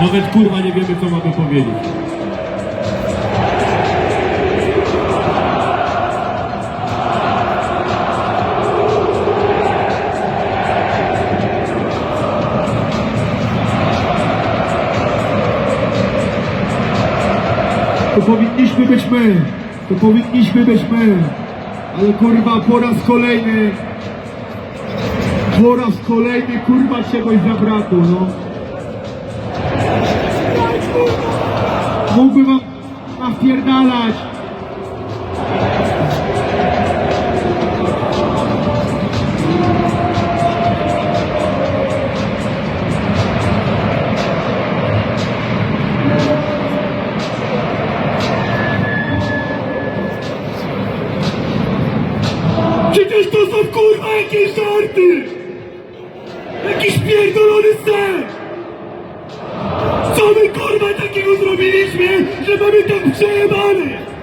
Nawet kurwa nie wiemy co mamy powiedzieć. To powinniśmy być my. To powinniśmy być my. Ale kurwa po raz kolejny. Po raz kolejny kurwa czegoś zabrakło, no. Mógłbym wam napierdalać. Przecież to są kurwa jakieś żarty! Jakiś pierdolony sen! Kurwa takiego zrobiliśmy, że mamy tak przejebane?